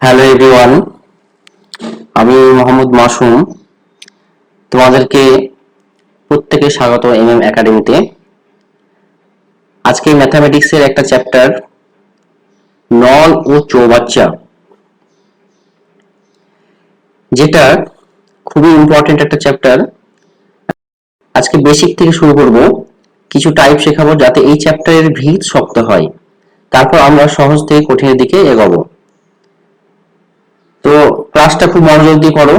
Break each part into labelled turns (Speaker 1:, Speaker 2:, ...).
Speaker 1: Hello everyone আমি মোহাম্মদ মাসুম। তোমাদেরকে প্রত্যেকে স্বাগত এম এম একাডেমিতে আজকে ম্যাথামেটিক্সের একটা চ্যাপ্টার নল ও চৌবাচ্চা। যেটা খুবই ইম্পর্টেন্ট একটা চ্যাপ্টার আজকে বেসিক থেকে শুরু করব। কিছু টাইপ শেখাবো যাতে এই চ্যাপ্টারের ভিত শক্ত হয়। তারপর আমরা সহজ থেকে কঠিনের দিকে এগোবো। তো ক্লাসটা খুব মনোযোগ দিয়ে করো।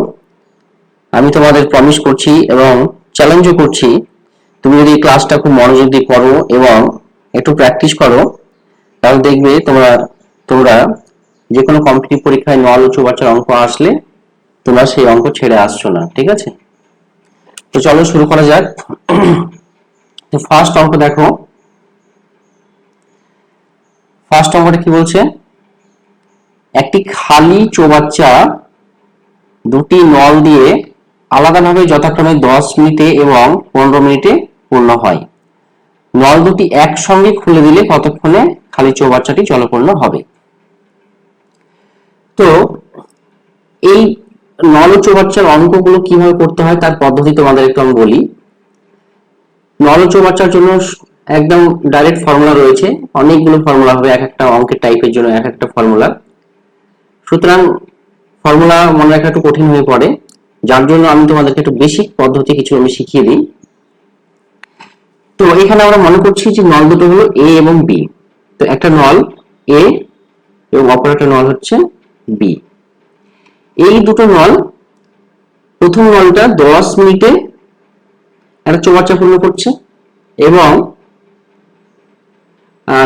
Speaker 1: আমি তোমাদের প্রমিস করছি এবং চ্যালেঞ্জও করছি, তুমি যদি ক্লাসটা খুব মনোযোগ দিয়ে করো এবং একটু প্র্যাকটিস করো, তাহলে দেখবে তোমরা তোমরা যে কোনো কম্পিটিটিভ পরীক্ষায় নল উঁচু বাচ্চার অঙ্ক আসলে তোমরা সেই অঙ্ক ছেড়ে আসছো না, ঠিক আছে? তো চলো শুরু করা যাক। তো ফার্স্ট অঙ্ক দেখো। ফার্স্ট অঙ্কটা কি বলছে? একটি খালি চৌবাচ্চা দুটি নল দিয়ে আলাদাভাবে যথাক্রমে দশ মিনিটে এবং পনেরো মিনিটে পূর্ণ হয়। নল দুটি একসঙ্গে খুলে দিলে কতক্ষণে খালি চৌবাচ্চাটি জলপূর্ণ হবে? তো এই নল চৌবাচ্চার অঙ্কগুলো কীভাবে করতে হয় তার পদ্ধতি তোমাদের একটু আমি বলি। নল চৌবাচ্চার জন্য একদম ডাইরেক্ট ফর্মুলা রয়েছে। অনেকগুলো ফর্মুলা হবে, এক একটা অঙ্কের টাইপের জন্য এক একটা ফর্মুলা সুতরাং ফর্মুলা মনে রাখা একটু কঠিন হয়ে পড়ে। যার জন্য আমি তোমাদেরকে একটু বেসিক পদ্ধতি কিছু আমি শিখিয়ে দিই। তো এখানে আমরা মনে করছি যে নল দুটো হলো এ এবং বি তো একটা নল এ এবং অপর একটা নল হচ্ছে বি এই দুটো নল প্রথম নলটা দশ মিনিটে একটা চৌবাচ্চা পূর্ণ করছে এবং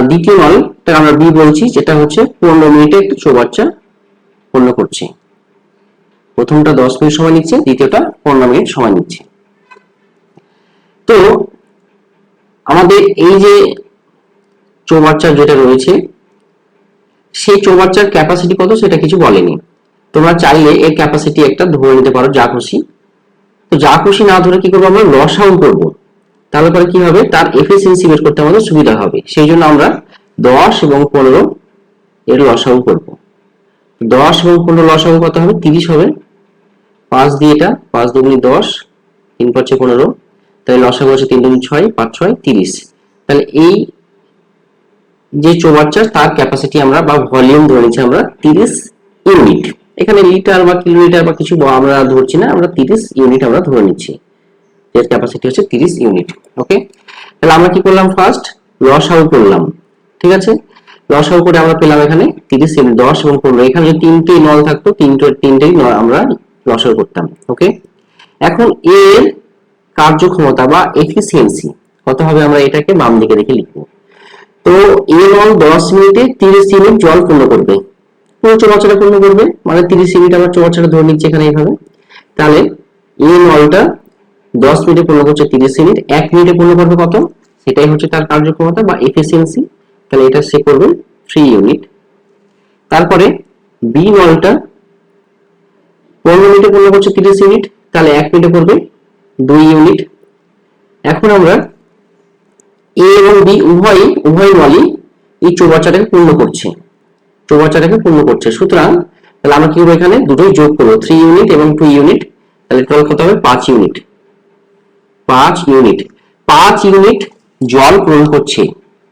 Speaker 1: দ্বিতীয় নলটা আমরা বি বলছি, যেটা হচ্ছে পনেরো মিনিটে একটা চৌবাচ্চা পূর্ণ করছি। প্রথমটা দশ মিনিট সময় নিচ্ছে, দ্বিতীয়টা পনেরো মিনিট সময় নিচ্ছে। তো, আমাদের এই যে চৌবাচ্চা যেটা রয়েছে, সেই চৌবাচ্চার ক্যাপাসিটি কত সেটা কিছু বলেনি। তোমরা চাইলে এর ক্যাপাসিটি একটা ধরে নিতে পারো, যা খুশি। তো যা খুশি না ধরে কি করব আমরা? লসাউ করব। তাহলে পরে কি হবে? তার এফিসিয়েন্সি বের করতে আমাদের সুবিধা হবে। সেই জন্য আমরা দশ এবং পনেরো এর লসাউ করব। দশ এবং পনেরো লসাগু কত হবে? তিরিশ হবে। পাঁচ দিয়ে এটা, পাঁচ দুগুনি দশ, তিন পাঁচে পনেরো। তাহলে লসাগু আছে তিন দুগুনি ছয়, পাঁচ ছয়, তিরিশ। তাহলে এই যে চৌবাচ্চা তার ক্যাপাসিটি আমরা বা ভলিউম ধরে নিচ্ছি আমরা তিরিশ ইউনিট এখানে লিটার বা কিলোমিটার বা কিছু আমরা ধরছি না, আমরা তিরিশ ইউনিট আমরা ধরে নিচ্ছি। এর ক্যাপাসিটি হচ্ছে তিরিশ ইউনিট ওকে তাহলে আমরা কি করলাম ফার্স্ট লসাগু করলাম, ঠিক আছে? লসাগু করে আমরা পেলাম এখানে তিরিশ দশ এবং পনেরো। এখানে তিনটে নল থাকতো, তিনটে, তিনটেই নল আমরা লসাগু করতাম ওকে এখন এর কার্যক্ষমতা বা এফিসিয়েন্সি কত হবে আমরা এটাকে বাম দিকে রেখে লিখব। তো এ নল দশ মিনিটে তিরিশ ইউনিট জল পূর্ণ করবে। পুরো চৌবাচ্চাটা পূর্ণ করবে মানে তিরিশ ইউনিট আমার চৌবাচ্চাটা ধরে নিচ্ছে এখানে এইভাবে। তাহলে এ নলটা দশ মিনিটে পূর্ণ করছে তিরিশ ইউনিট, এক মিনিটে পূর্ণ করবে কত? সেটাই হচ্ছে তার কার্যক্ষমতা বা এফিসিয়েন্সি তাহলে এটা সে করবে থ্রি ইউনিট তারপরে বি নলটা পনেরো মিনিটে পূর্ণ করছে তিরিশ ইউনিট তাহলে এক মিনিটে করবে দুই ইউনিট এখন আমরা এ এবং বি উভয় উভয় নলই এই চৌবাচ্চাটাকে পূর্ণ করছে। চৌবাচ্চাটাকে পূর্ণ করছে। সুতরাং তাহলে আমরা কি করব এখানে? দুটোই যোগ করব থ্রি ইউনিট এবং টু ইউনিট তাহলে টোটাল কত হবে? পাঁচ ইউনিট পাঁচ ইউনিট পাঁচ ইউনিট জল পূরণ করছে।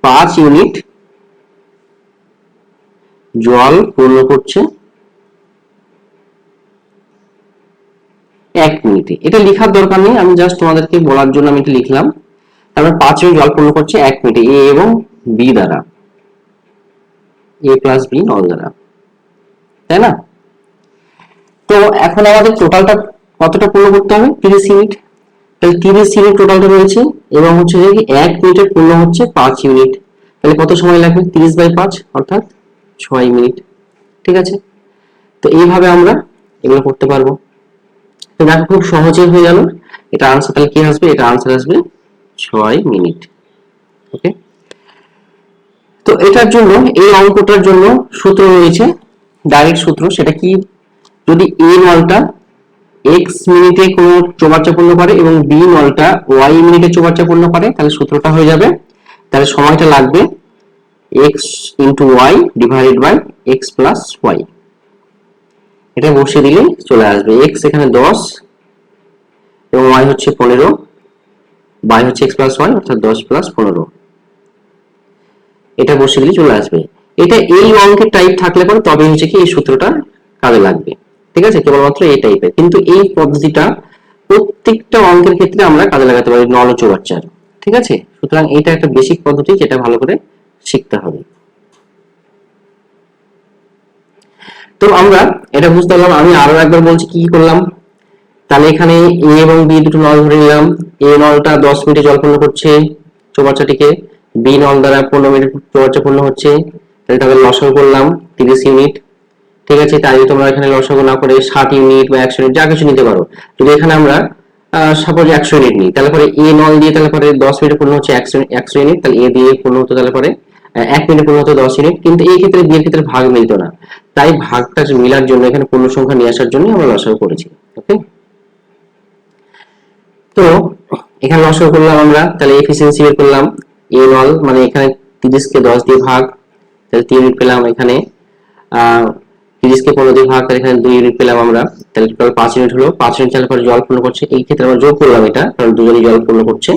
Speaker 1: পাঁচ ইউনিট জল পূর্ণ করছে এক মিনিটে। এটা লেখার দরকার নেই, আমি জাস্ট তোমাদেরকে বলার জন্য আমি এটা লিখলাম। তারপরে পাঁচ জল পূর্ণ করছে এক মিনিটে, এ এবং বি দ্বারা। এ প্লাস বি নল দ্বারা। তাই না? তো এখন আমাদের টোটালটা কতটা পূর্ণ করতে হবে? তিরিশ ইউনিট তাহলে তিরিশ ইউনিট টোটালটা রয়েছে, এবং হচ্ছে এক মিনিটের পূর্ণ হচ্ছে পাঁচ ইউনিট তাহলে কত সময় লাগবে? তিরিশ বাই পাঁচ, অর্থাৎ ছয় মিনিট, ঠিক আছে? তো এইভাবে আমরা এগুলো করতে পারব। তো দেখো খুব সহজে হয়ে গেল। এটা আনসার তাহলে কি আসবে? এটা আনসার আসবে ছয় মিনিট। ওকে তো এটার জন্য, এই অঙ্কটার জন্য সূত্র রয়েছে ডাইরেক্ট সূত্র। সেটা কি? যদি এ নলটা এক্স মিনিটে কোনো চৌবাচ্চা পূর্ণ করে এবং বি নলটা ওয়াই মিনিটে চৌবাচ্চা পূর্ণ করে, তাহলে সূত্রটা হয়ে যাবে। তাহলে সময়টা লাগবে X into Y divided by X plus Y এটা বসিয়ে দিলে চলে আসবে। এক্স এখানে দশ এবং ওয়াই হচ্ছে পনেরো। বাই হচ্ছে এক্স প্লাস ওয়াই অর্থাৎ দশ প্লাস পনেরো। এটা বসিয়ে দিলে চলে আসবে। এটা এই অঙ্কের টাইপ থাকলে পরে তবে হচ্ছে কি এই সূত্রটা কাজে লাগবে। ঠিক আছে? কেবলমাত্র এই টাইপের কিন্তু এই পদ্ধতিটা প্রত্যেকটা অঙ্কের ক্ষেত্রে আমরা কাজে লাগাতে পারি, নল চৌবাচ্চার। ঠিক আছে? সুতরাং এটা একটা বেসিক পদ্ধতি যেটা ভালো করে শিখতে হবে। তো আমরা এটা বুঝতে পারলাম, আমি আরও একবার বলছি কি করলাম। তাহলে এখানে এ এবং বি দুটো নল ধরে নিলাম। এ নলটা দশ মিনিটে জল পূর্ণ করছে চৌবাচ্চাটিকে। বি নল দ্বারা পনেরো মিনিট চৌবাচ্চা পূর্ণ হচ্ছে। তাহলে তাহলে লসাগু করলাম তিরিশ ইউনিট। ঠিক আছে, তাই তোমরা এখানে লসাগু না করে ষাট ইউনিট বা একশো ইউনিট, যা কিছু নিতে পারো। যদি এখানে আমরা সাপোজ একশো ইউনিট নিই, তাহলে পরে এ নল দিয়ে তাহলে পরে দশ মিনিটে পূর্ণ হচ্ছে একশো একশো ইউনিট, তাহলে এ দিয়ে পূর্ণ হতো তাহলে পরে এক মিনিটে পূর্ণ হতো দশ ইউনিট কিন্তু এই ক্ষেত্রে বিয়ের ক্ষেত্রে ভাগ মিলতো না। তাই ভাগটা মিলার জন্য এখানে পূর্ণ সংখ্যা নিয়ে আসার জন্য আমরা লসাগু করেছি ওকে তো, এখানে লসাগু করলাম আমরা, তাহলে এফিসিয়েন্সি বের করলাম এ নল মানে এখানে তিরিশকে দশ দিয়ে ভাগ, তাহলে তিন ইউনিট পেলাম এখানে তিরিশকে পনেরো দিয়ে ভাগ, তাহলে এখানে দুই ইউনিট পেলাম আমরা, তাহলে টোটাল পাঁচ ইউনিট হলো, পাঁচ ইউনিট চালের পরে জল পূর্ণ করছে, এই ক্ষেত্রে আমরা যোগ করলাম এটা, কারণ দুজনই জল পূর্ণ করছে,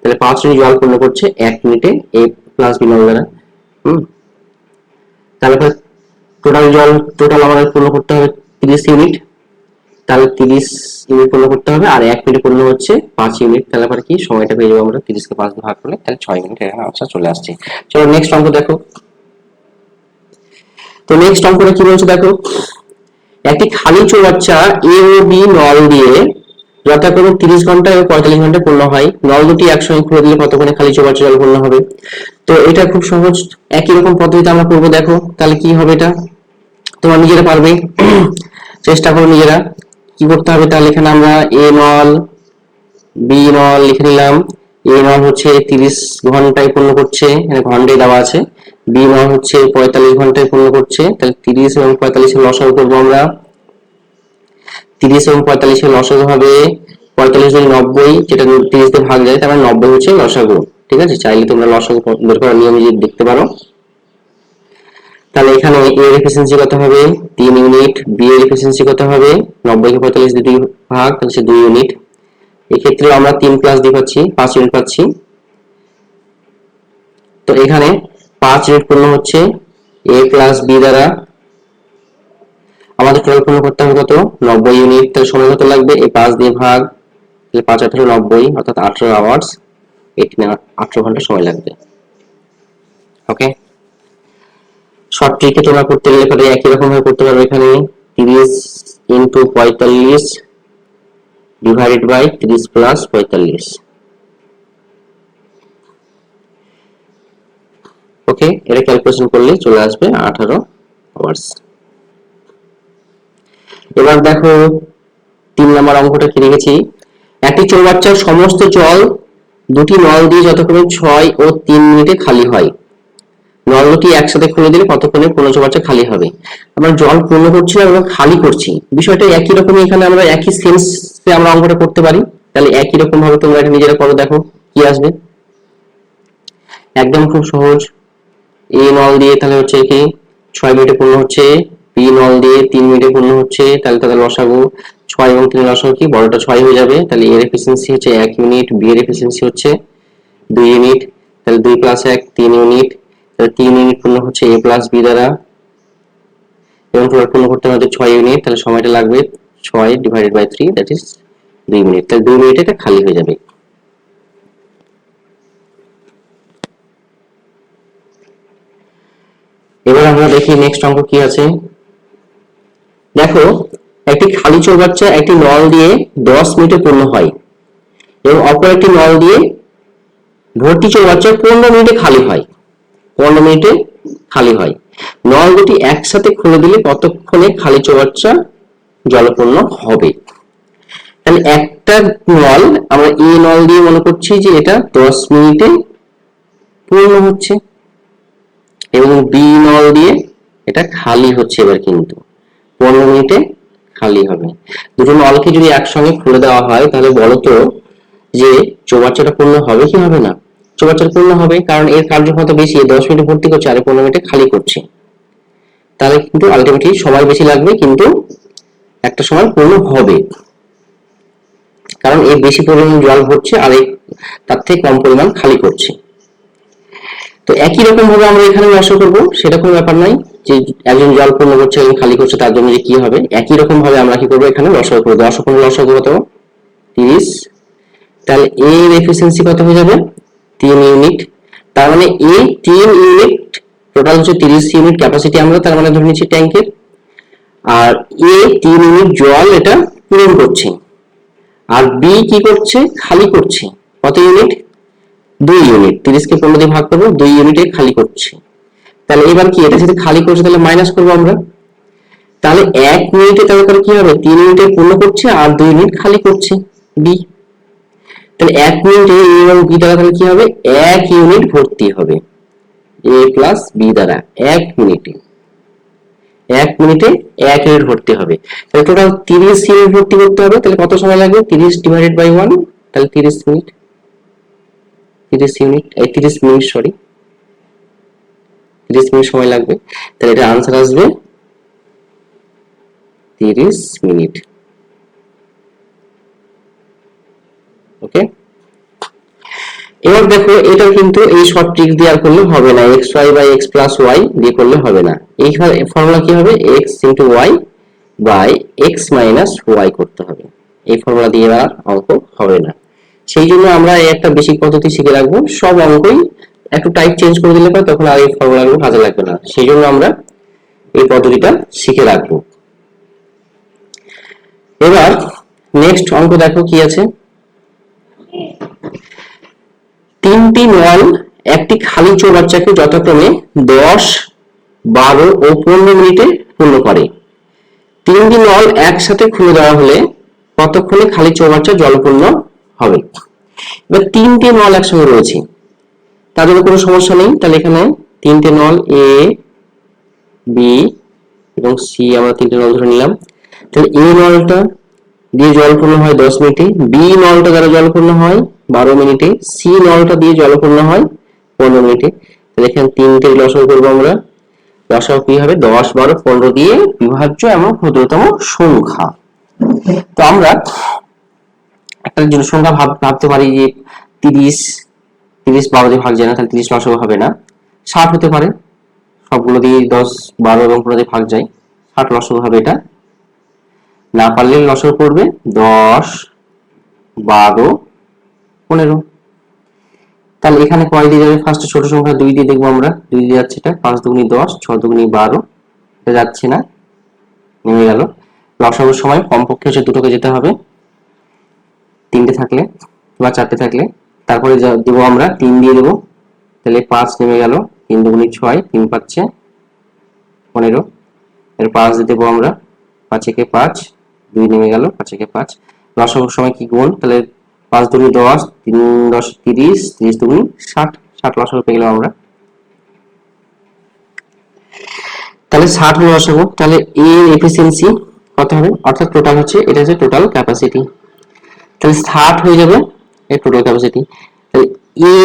Speaker 1: তাহলে পাঁচ ইউনিট জল পূর্ণ করছে, এক মিনিটে, এ নল দ্বারা হুম? তারপরে টোটাল জল টোটাল আমাদের পূর্ণ করতে হবে তিরিশ ইউনিট তাহলে তিরিশ ইউনিট পূর্ণ করতে হবে, আর এক মিনিট পূর্ণ হচ্ছে পাঁচ ইউনিট তাহলে পরে কি? সময়টা পেয়ে যাব আমরা, তিরিশকে পাঁচ ভাগ করলে তাহলে ছয় মিনিট এখানে আনসার চলে আসছে। চলো নেক্সট অঙ্ক দেখো। তো নেক্সট অঙ্কটা কি বলছে দেখো? একটি খালি চৌবাচ্চা এ ও বি নল দিয়ে যথাক্রমে তিরিশ ঘণ্টা এবং পঁয়তাল্লিশ ঘণ্টা পূর্ণ হয়। নল দুটি একসঙ্গে খুলে দিলে কতক্ষণে খালি চৌবাচ্চা জল পূর্ণ হবে? তো এটা খুব সহজ। একই রকম পদ্ধতিতে আমরা করব, দেখো। তাহলে কি হবে এটা? তোমরা নিজেরা পারবে। চেষ্টা করো নিজেরা। কি করতে হবে? তাহলে এখানে আমরা এ নল, বি নল লিখে নিলাম। এ নল হচ্ছে তিরিশ ঘন্টায় পূর্ণ করছে, এখানে ঘন্টায় দেওয়া আছে। বি নল হচ্ছে পঁয়তাল্লিশ ঘন্টায় পূর্ণ করছে। তাহলে তিরিশ এবং পঁয়তাল্লিশের লসাগু করব আমরা। তিরিশ এবং পঁয়তাল্লিশের লসাগু হবে, পঁয়তাল্লিশ দুই নব্বই, যেটা তিরিশ দিয়ে ভাগ যায় তার নব্বই হচ্ছে লসাগু ঠিক আছে? চাইলে তোমরা লসাগু বের করার নিয়ম যদি দেখতে পারো। তাহলে এখানে এ এর এফিসিয়েন্সি কত হবে? তিন ইউনিট বি এর এফিসিয়েন্সি কত হবে? নব্বই কে পঁয়তাল্লিশ দুই ভাগ, তাহলে সে দুই ইউনিট এক্ষেত্রে আমরা তিন প্লাস দিয়ে পাচ্ছি, পাঁচ ইউনিট পাচ্ছি। তো এখানে পাঁচ ইউনিট পূর্ণ হচ্ছে এ প্লাস বি দ্বারা আমাদের টোটাল পূর্ণ করতে হবে কত? নব্বই ইউনিট সময় কত লাগবে? এই পাঁচ দিয়ে ভাগ পাঁচ আঠারো, নব্বই, অর্থাৎ আঠারো আওয়ার্স এখানে আঠারো ঘণ্টা সময় লাগবে। ওকে শর্ট ট্রিকে তোমরা করতে গেলে পরে একই রকম ভাবে করতে পারবে এখানে। তিরিশ ইন্টু পঁয়তাল্লিশ ডিভাইডেড বাই তিরিশ প্লাস পঁয়তাল্লিশ। ওকে এটা ক্যালকুলেশন করলে চলে আসবে আঠারো আওয়ার্স এবার দেখো তিন নম্বর অঙ্কটা কি রেখেছি? একটি চৌবাচ্চার সমস্ত জল দুটি নল দিয়ে যতক্ষণে ছয় ও তিন মিনিটে খালি হয়। নল দুটি একসাথে খুলে দিলে কতক্ষণে পূর্ণ চৌবাচ্চা খালি হবে। আমরা জল পূর্ণ করছি না, আমরা খালি করছি। বিষয়টা একই রকমই এখানে আমরা একই সেন্সে আমরা অঙ্কটা করতে পারি। তাহলে একই রকম ভাবে তোমরা এটা নিজেরা করো, দেখো কি আসবে। একদম খুব সহজ। এ নল দিয়ে তাহলে হচ্ছে কি, ছয় মিনিটে পূর্ণ হচ্ছে। বি নল দিয়ে তিন মিনিটে পূর্ণ হচ্ছে, তাহলে তাদের লসাগু ছয় এবং তিন লসাগু কি? বড়টা ছয় হয়ে যাবে, তাহলে এর এফিসিয়েন্সি হচ্ছে এক ইউনিট বি এর এফিসিয়েন্সি হচ্ছে দুই ইউনিট তাহলে দুই প্লাস এক, তিন ইউনিট তাহলে তিন ইউনিট পূর্ণ হচ্ছে এ প্লাস বি দ্বারা। এবং টোটাল পূর্ণ করতে আমাদের ছয় ইউনিট তাহলে সময়টা লাগবে ছয় divided by three that is দুই মিনিট তাহলে দুই মিনিটে এটা খালি হয়ে যাবে। এবার আমরা দেখি নেক্সট অঙ্ক কি আছে। দেখো, একটি খালি চৌবাচ্চা একটি নল দিয়ে দশ মিনিটে পূর্ণ হয় এবং অপর একটি নল দিয়ে ভর্তি চৌবাচ্চা পনেরো মিনিটে খালি হয়। পনেরো মিনিটে খালি হয়। নল দুটি একসাথে খুলে দিলে কতক্ষণে খালি চৌবাচ্চা জলপূর্ণ হবে। তাহলে একটা নল, আমরা এ নল দিয়ে মনে করছি যে এটা দশ মিনিটে পূর্ণ হচ্ছে এবং বি নল দিয়ে এটা খালি হচ্ছে এবার কিন্তু। পনেরো মিনিটে খালি হবে। দুটো নলকে যদি একসঙ্গে খুলে দেওয়া হয়, তাহলে বলো তো যে চৌবাচ্চাটা পূর্ণ হবে কি হবে না? চৌবাচ্চাটা পূর্ণ হবে কারণ এর কার্যক্ষমতা বেশি দশ মিনিটে ভর্তি করছে আর পনেরো মিনিটে খালি করছে। তাহলে কিন্তু আলটিমেটলি সময় বেশি লাগবে, কিন্তু একটা সময় পূর্ণ হবে। কারণ এর বেশি পরিমাণ জল ভরছে আর এই তার থেকে কম পরিমাণ খালি করছে। তো একই রকম ভাবে আমরা এখানে লসও করব সেটা কোনো ব্যাপার নাই যে একজন জল পূর্ণ করছে একজন খালি করছে, তার জন্য যে কি হবে? একই রকম ভাবে আমরা কি করব এখানে? লসও করব দশ কোনো লসও কত? তিরিশ। তাহলে এর এফিসিয়েন্সি কত হয়ে যাবে? তিন ইউনিট তার মানে এ তিন ইউনিট টোটাল হচ্ছে তিরিশ ইউনিট ক্যাপাসিটি আমরা, তার মানে ধরে নিচ্ছি ট্যাঙ্কের আর এ তিন ইউনিট জল এটা পূরণ করছে। আর বি কি করছে? খালি করছে। কত ইউনিট দুই ইউনিট তিরিশকে পনেরো দিয়ে ভাগ করব, দুই ইউনিটে খালি করছে। তাহলে এবার কি, এটা যদি খালি করছে তাহলে মাইনাস করব আমরা। তাহলে এক মিনিটে করে কি হবে? তিন মিনিটে পূর্ণ করছে আর দুই মিনিট খালি করছে বি তাহলে এক মিনিটে এ এবং বি দ্বারা তাহলে কি হবে? এক ইউনিট ভর্তি হবে। এ প্লাস বি দ্বারা এক মিনিটে। এক মিনিটে এক ইউনিট ভর্তি হবে। তাহলে টোটাল তিরিশ ইউনিট ভর্তি করতে হবে। তাহলে কত সময় লাগবে? তিরিশ ডিভাইডেড বাই ওয়ান তাহলে তিরিশ মিনিট। তিরিশ ইউনিট এই তিরিশ মিনিট সরি তিরিশ মিনিট সময় লাগবে। তাহলে এটা আনসার আসবে তিরিশ মিনিট। ওকে এবার দেখো, এটা কিন্তু এই শর্ট ট্রিক দিয়ে আর করলে হবে না। এক্স বাই প্লাস ওয়াই দিয়ে করলে হবে না। এই ফর্মুলা কি হবে? X into Y by X minus Y করতে হবে। এই ফর্মুলা দিয়ে আর অঙ্ক হবে না। সেই জন্য আমরা একটা বেসিক পদ্ধতি শিখে রাখব। সব অঙ্কই একটু টাইপ চেঞ্জ করে দিলে পরে তখন আর এই ফর্মুলাগুলো কাজে লাগবে না। সেই জন্য আমরা এই পদ্ধতিটা শিখে রাখব। এবার নেক্সট অঙ্ক দেখো কি আছে। তিনটি নল, একটি খালি চৌবাচ্চাকে যথাক্রমে দশ, বারো ও পনেরো মিনিটে পূর্ণ করে। তিনটি নল একসাথে খুলে দেওয়া হলে কতক্ষণে খালি চৌবাচ্চা জলপূর্ণ হবে? এবার তিনটি নল একসঙ্গে রয়েছে। তাদের কোনো সমস্যা নেই। তাহলে এখানে তিনটে নল এ বি এবং সি আমরা তিনটে নল ধরে নিলাম। তাহলে এ নলটা দিয়ে জলপূর্ণ হয় দশ মিনিটে বি নলটা দ্বারা জলপূর্ণ হয় বারো মিনিটে সি নলটা দিয়ে জলপূর্ণ হয় পনেরো মিনিটে। তাহলে এখানে তিনটে লসও করব আমরা। লসাও কি হবে? দশ, বারো, পনেরো দিয়ে বিভাজ্য এবং ক্ষুদ্রতম সংখ্যা। তো আমরা একটা জন্য সংখ্যা ভাব ভাবতে পারি যে তিরিশ তিরিশ, বারো দিয়ে ভাগ যায় না, তাহলে তিরিশ লসও হবে না। ষাট হতে পারে। সবগুলো দিয়ে দশ, বারো এবং পনেরো দিয়ে ভাগ যায়। ষাট লসও হবে এটা। না পারলে লসও করবে দশ, বারো, পনেরো। তাহলে এখানে কয় দিয়ে যাবে? ফার্স্টে ছোট সংখ্যা দুই দিয়ে দেখব আমরা। দুই দিয়ে যাচ্ছে এটা। পাঁচ দুগুনি দশ, ছ দুগুনি বারো। এটা যাচ্ছে না। নেমে গেল। লসাগুর সময় কমপক্ষে হচ্ছে দুটোকে যেতে হবে। তিনটে থাকলে বা চারটে থাকলে। তারপরে দেবো আমরা, তিন দিয়ে দেবো। তাহলে পাঁচ নেমে গেল, তিন দুগুনি ছয়, তিন পাচ্ছে পনেরো। এর পাঁচ দিয়ে দেবো আমরা, পাঁচ একে পাঁচ, দুই নেমে গেল, পাঁচ একে পাঁচ। লসাগুর সময় কি গুণ? তাহলে পাঁচ দুগুনি দশ, তিন দশ তিরিশ তিরিশ দুগুনি ষাট। ষাট লসাগু পেয়ে গেলাম আমরা। তাহলে ষাট হলো লসাগু তাহলে এর এফিসিয়েন্সি কত হবে? অর্থাৎ টোটাল হচ্ছে, এটা হচ্ছে টোটাল ক্যাপাসিটি তাহলে ষাট হয়ে যাবে এর টোটাল ক্যাপাসিটি তাহলে এ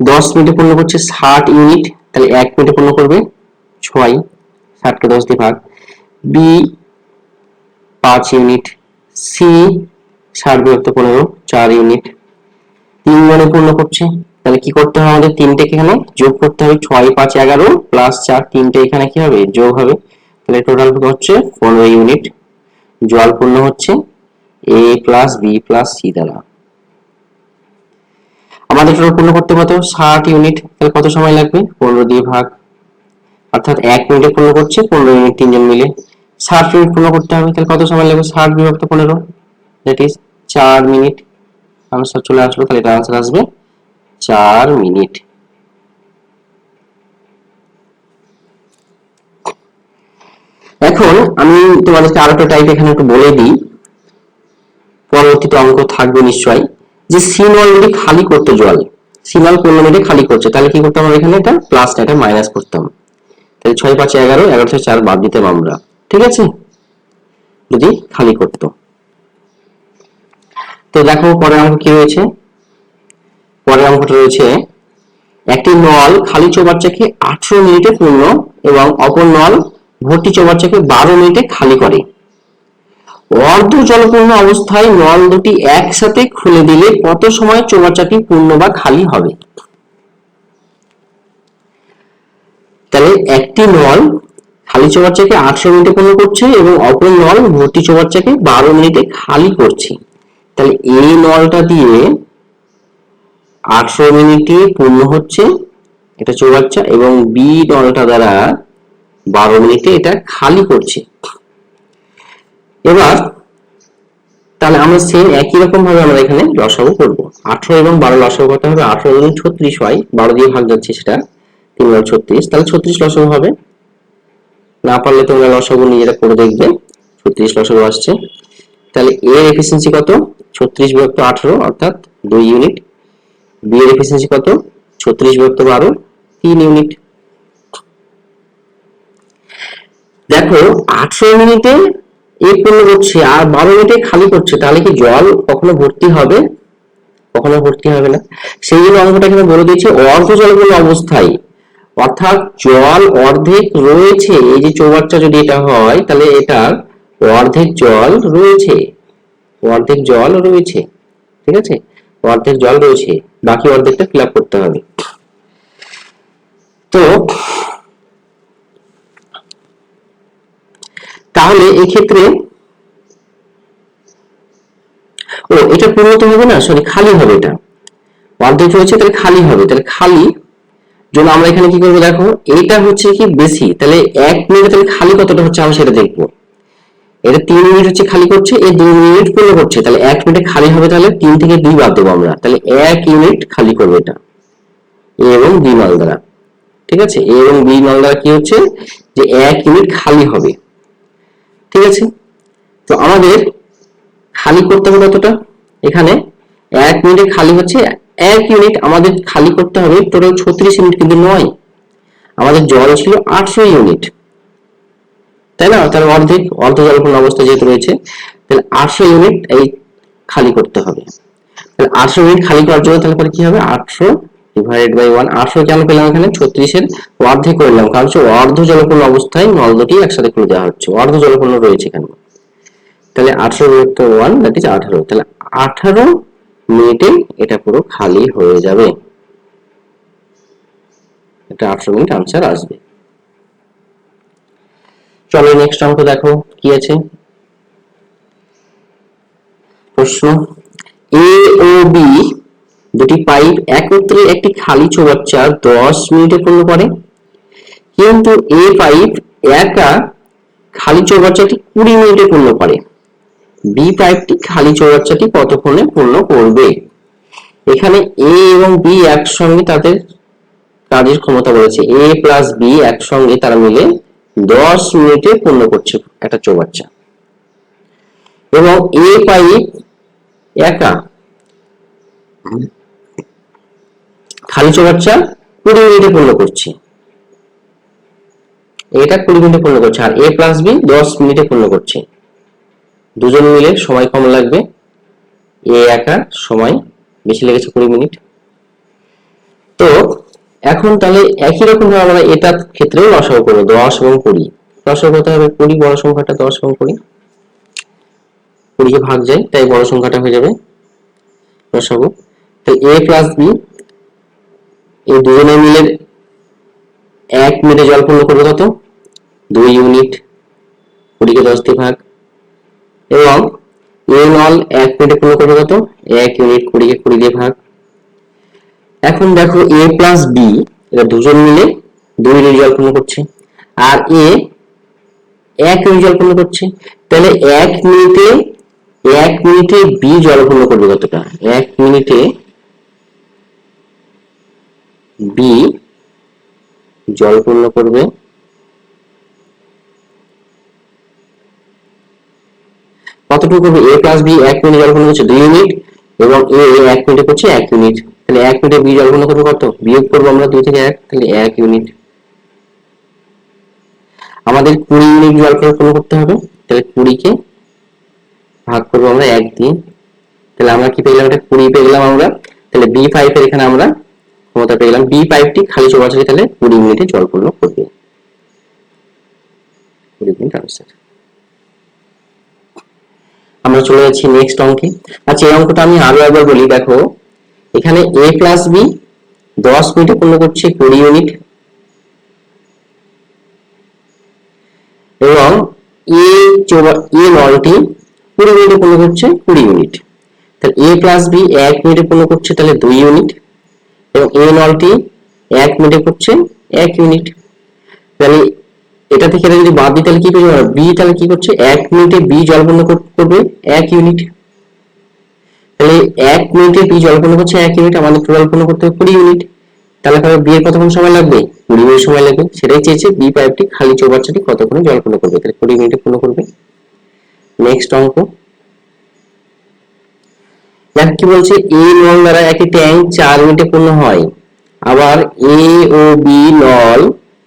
Speaker 1: দশ মিনিটে পূর্ণ করছে ষাট ইউনিট তাহলে এক মিনিটে পূর্ণ করবে ছয়, ষাটকে দশ দিয়ে ভাগ। বি পাঁচ ইউনিট সি ষাট বিভক্ত পনেরো, চার ইউনিট তিন জনে পূর্ণ করছে, তাহলে কি করতে হবে আমাদের তিনটেকে এখানে যোগ করতে হবে, ছয়, পাঁচ, এগারো প্লাস চার, তিনটে এখানে কি হবে? যোগ হবে। তাহলে টোটাল হচ্ছে পনেরো ইউনিট জল পূর্ণ হচ্ছে A plus B plus C দ্বারা। আমাদের টোটাল পূর্ণ করতে কত? ষাট ইউনিট তাহলে কত সময় লাগবে? পনেরো দিয়ে ভাগ। অর্থাৎ এক মিনিটে পূর্ণ করছে, পনেরো ইউনিট তিনজন মিলে। ষাট মিনিট পূর্ণ করতে হবে, তাহলে কত সময় লাগবে? ষাট বিভক্ত পনেরো। দ্যাট ইজ চার মিনিট আনসার চলে আসলো, তাহলে এটা আনসার আসবে। চার মিনিট এখন আমি তোমাদেরকে আরও একটা টাইপ এখানে একটু বলে দিই। পরবর্তীতে অঙ্ক থাকবে নিশ্চয়ই। যে সিন অলরেডি খালি করতে জল সিনাল মিনিটে খালি করছে, তাহলে কি করতাম আমরা এখানে? এটা প্লাসটা এটা মাইনাস করতাম তাহলে ছয় পাঁচে এগারো এগারো থেকে চার বাদ দিতাম আমরা। ঠিক আছে? যদি খালি করতো। তো দেখো পরের অঙ্ক কি রয়েছে? পরের অঙ্কটা রয়েছে, একটি নল খালি চৌবাচ্চাকে আঠারো মিনিটে পূর্ণ এবং অপর নল ভর্তি চৌবাচ্চাকে বারো মিনিটে খালি করে। অর্ধ জলপূর্ণ অবস্থায় নল দুটি একসাথে খুলে দিলে কত সময় চৌবাচ্চাটি পূর্ণ বা খালি হবে? তাহলে একটি নল খালি চৌবাচ্চাকে আটশো মিনিটে পূর্ণ করছে এবং অপর নল ভর্তি চৌবাচ্চাকে বারো মিনিটে খালি করছে। তাহলে এই নলটা দিয়ে আটশো মিনিটে পূর্ণ হচ্ছে এটা চৌবাচ্চা এবং বি নলটা দ্বারা বারো মিনিটে এটা খালি করছে। এবার তাহলে আমরা সেম একই রকম ভাবে আমরা এখানে লসাগু করব। আঠারো এবং বারো লসাগু করতে হবে। আঠারো এবং ছত্রিশ হয়। বারো দিয়ে ভাগ যাচ্ছে সেটা তিন বারো ছত্রিশ। তাহলে ছত্রিশ লসাগু হবে। না পারলে তোমরা লসাগু নিজেরা করে দেখবে। ছত্রিশ লসাগু আসছে। তাহলে এর এফিসিয়েন্সি কত? ছত্রিশ বিভক্ত আঠারো, অর্থাৎ দুই ইউনিট বি এর এফিসিয়েন্সি কত? ছত্রিশ বিভক্ত বারো, তিন ইউনিট দেখো, আঠারো মিনিটে এ পূর্ণ করছে আর বারো মিনিটে খালি করছে তাহলে কি জল কখনো ভর্তি হবে? কখনো ভর্তি হবে না। সেই জন্য অঙ্কটা এখানে বলে দিয়েছে, অর্ধ জলপূর্ণ অবস্থায়, অর্থাৎ জল অর্ধেক রয়েছে, এই যে চৌবাচ্চা যদি এটা হয়, তাহলে এটার অর্ধেক জল রয়েছে, অর্ধেক জল রয়েছে, ঠিক আছে? অর্ধেক জল রয়েছে, বাকি অর্ধেকটা ফিল করতে হবে। তো তাহলে এক্ষেত্রে ও, এটা পূর্ণত হবে না? সরি খালি হবে এটা। অর্ধেক রয়েছে তাহলে খালি হবে। তাহলে খালি, জন্য আমরা এখানে কি করব দেখো? এটা হচ্ছে কি বেশি? তাহলে এক মিনিট তাহলে খালি কতটা হচ্ছে? আমরা সেটা দেখব। এটা তিন মিনিট হচ্ছে খালি করছে, এই দুই মিনিট পূর্ণ করছে। তাহলে এক মিনিটে খালি হবে, তাহলে তিন থেকে দুই বাদ দেবো আমরা। তাহলে এক ইউনিট খালি করবে এটা। এ এবং বি মাল দ্বারা। ঠিক আছে? এ এবং বি মাল দ্বারা কি হচ্ছে? যে এক ইউনিট খালি হবে। ঠিক আছে? তো আমাদের খালি করতে হবে কতটা? এখানে এক মিনিটে খালি হচ্ছে এক ইউনিট আমাদের খালি করতে হবে টোটাল ছত্রিশ ইউনিট, কিন্তু নয়। আমাদের জল ছিল আটশো ইউনিট। তাই না? তার অর্ধেক, অর্ধ জলপূর্ণ অবস্থা যেহেতু রয়েছে, তাহলে আটশো ইউনিট এই খালি করতে হবে। তাহলে আটশো ইউনিট খালি করার জন্য তাহলে পরে কি হবে? আটশো ডিভাইডেড বাই ওয়ান আটশো কেন পেলাম এখানে, ছত্রিশের অর্ধেক করলাম কারণ হচ্ছে অর্ধ জলপূর্ণ অবস্থায় নল দুটি একসাথে খুলে দেওয়া হচ্ছে। অর্ধ জলপূর্ণ রয়েছে এখানে। তাহলে আঠারো বিভক্ত ওয়ান দ্যাট ইজ আঠারো। তাহলে আঠারো মিনিটে এটা পুরো খালি হয়ে যাবে। এটা আঠারো মিনিট আনসার আসবে। চলো নেক্সট অঙ্ক দেখো, কি আছে? প্রশ্ন এ ও বি দুটি পাইপ একত্রে একটি খালি চৌবাচ্চা দশ মিনিটে পূর্ণ করে। কিন্তু এ পাইপ একা খালি চৌবাচ্চাটি কুড়ি মিনিটে পূর্ণ করে। বি পাইপটি খালি চৌবাচ্চাটি কতক্ষণে পূর্ণ করবে? এখানে এ এবং বি একসঙ্গে তাদের কাজের ক্ষমতা বলেছে এ প্লাস বি একসঙ্গে তারা মিলে দশ মিনিটে পূর্ণ করছে একটা চৌবাচ্চা। এবং এ পাইপ একা খালি চৌবাচ্চা কুড়ি মিনিটে পূর্ণ করছে। এটা কুড়ি মিনিটে পূর্ণ করছে আর এ প্লাস বি দশ মিনিটে পূর্ণ করছে। দুজন মিলে সময় কম লাগবে। এ একা সময় বেশি লেগেছে কুড়ি মিনিট। তো এখন তাহলে একই রকম ভাবে আমরা এটার ক্ষেত্রেও লসাগু করব দশ এবং কুড়ি। লসাগু করতে হবে কুড়ি বড় সংখ্যাটা দশ এবং কুড়ি। কুড়িকে ভাগ যায়, তাই বড় সংখ্যাটা হয়ে যাবে। লসাগু তো এ প্লাস বি এই দুজনে মিলে এক মিনিটে জল পূর্ণ করবে কত? দুই ইউনিট কুড়িকে দশ দিয়ে ভাগ। এবং এ নল এক মিনিটে পূর্ণ করবে কত? এক ইউনিট কুড়িকে কুড়ি দিয়ে ভাগ। এখন দেখো এ প্লাস বি এটা দুজন মিলে দুই ইউনিট জল পূর্ণ করছে। আর এ এক ইউনিট জল পূর্ণ করছে। তাহলে এক মিনিটে এক মিনিটে বি জল পূর্ণ করবে কতটা? এক মিনিটে বি জল পূর্ণ করবে। কতটুকু করবে এ প্লাস বি এক মিনিট জল পূর্ণ করছে দুই ইউনিট এবং এ এক মিনিটে করছে এক ইউনিট তাহলে এক মিনিটে বি জল পূর্ণ করবে কত? বিয়োগ করব আমরা দুই থেকে এক, তাহলে এক ইউনিট আমাদের কুড়ি ইউনিট জল পূর্ণ করতে হবে। তাহলে কুড়িকে ভাগ করব আমরা এক দিয়ে। তাহলে আমরা কি পেয়ে গেলাম? এটা কুড়ি পেয়ে গেলাম আমরা। তাহলে বি পাইপের এখানে আমরা ক্ষমতা পেয়ে গেলাম বি পাইপটি খালি চৌবাচ্চাকে তাহলে? কুড়ি মিনিটে জল পূর্ণ করবে আমরা চলে যাচ্ছি নেক্সট অঙ্কে। আচ্ছা এই অঙ্কটা আমি আরও একবার বলি, দেখো। এখানে এ প্লাস বি দশ মিনিটে পূর্ণ করছে কুড়ি ইউনিট এবং এ এ নলটি কুড়ি মিনিটে পূর্ণ করছে কুড়ি ইউনিট তাহলে এ প্লাস বি এক মিনিটে পূর্ণ করছে তাহলে দুই ইউনিট এবং এ নলটি এক মিনিটে করছে এক ইউনিট তাহলে এটা থেকে যদি বাদ দিই, তাহলে কি করবে বি তাহলে কি করছে? এক মিনিটে বি জল করবে, এক ইউনিট। তাহলে এক মিনিটে বি জল করছে, এক ইউনিট। আমাদের টোটাল পূর্ণ করতে হবে কুড়ি ইউনিট। তাহলে তাহলে বি এর কতক্ষণ সময় লাগবে? কুড়ি মিনিট সময় লাগবে। সেটাই চেয়েছে বি পাইপটি খালি চৌবাচ্চাটি কতক্ষণে জল পূর্ণ করবে? তাহলে কুড়ি মিনিটে পূর্ণ করবে। নেক্সট অঙ্ক। দেখ কি বলছে? এ নল দ্বারা একটি ট্যাঙ্ক চার মিনিটে পূর্ণ হয়। আবার এ ও বি নল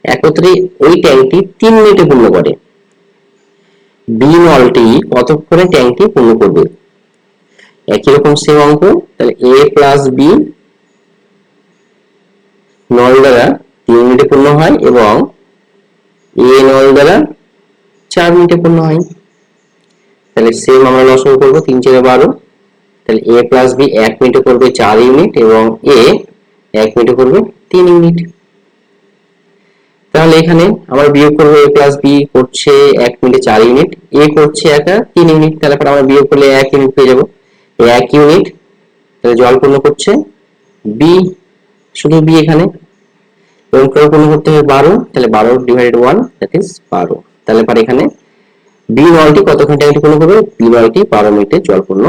Speaker 1: একত্রে ওই ট্যাঙ্কটি তিন মিনিটে পূর্ণ করে। বি নলটি কতক্ষণে ট্যাঙ্কটি পূর্ণ করবে। একই রকম সেম অঙ্ক, তাহলে এ প্লাস বি নল দ্বারা তিন মিনিটে পূর্ণ হয় এবং এ নল দ্বারা চার মিনিটে পূর্ণ হয়। তাহলে সেম আমরা লসন করব, তিন চারে বারো। তাহলে এ প্লাস বি এক মিনিটে করবে চার ইউনিট এবং এ এক মিনিটে করবে তিন ইউনিট তাহলে এখানে আমরা বিয়োগ করব এ প্লাস বি করছে এক মিনিটে চার ইউনিট এ করছে একা তিন ইউনিট তাহলে পরে আমরা বিয়োগ করলে এক ইউনিট পেয়ে যাব। এক ইউনিট তাহলে জল পূর্ণ করছে বি শুধু বি এখানে। এবং প্রয়োগ পূর্ণ করতে হবে বারো, তাহলে বারো ডিভাইডেড ওয়ান দ্যাট ইজ বারো। তাহলে পরে এখানে বি নলটি কতক্ষণ ট্যাঙ্কটি পূর্ণ করবে? বি নলটি বারো মিনিটে জল পূর্ণ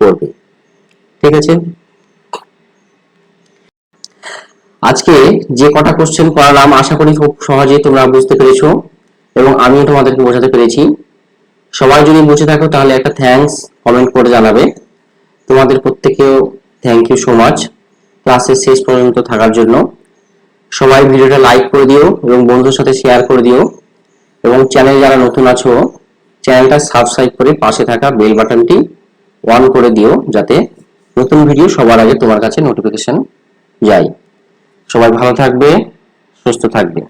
Speaker 1: করবে। ঠিক আছে আজকে যে কটা কোশ্চেন করালাম আশা করি খুব সহজে তোমরা বুঝতে পেরেছ এবং আমিও তোমাদেরকে বোঝাতে পেরেছি। সবাই যদি বুঝে থাকো, তাহলে একটা থ্যাঙ্কস কমেন্ট করে জানাবে। তোমাদের প্রত্যেকেও থ্যাংক ইউ সো মাচ ক্লাসের শেষ পর্যন্ত থাকার জন্য। সবাই ভিডিওটা লাইক করে দিও এবং বন্ধুদের সাথে শেয়ার করে দিও। এবং চ্যানেল যারা নতুন আছো চ্যানেলটা সাবস্ক্রাইব করে পাশে থাকা বেল বাটনটি অন করে দিও যাতে নতুন ভিডিও সবার আগে তোমার কাছে নোটিফিকেশন যায় সবাই ভালো থাকবে সুস্থ থাকবে।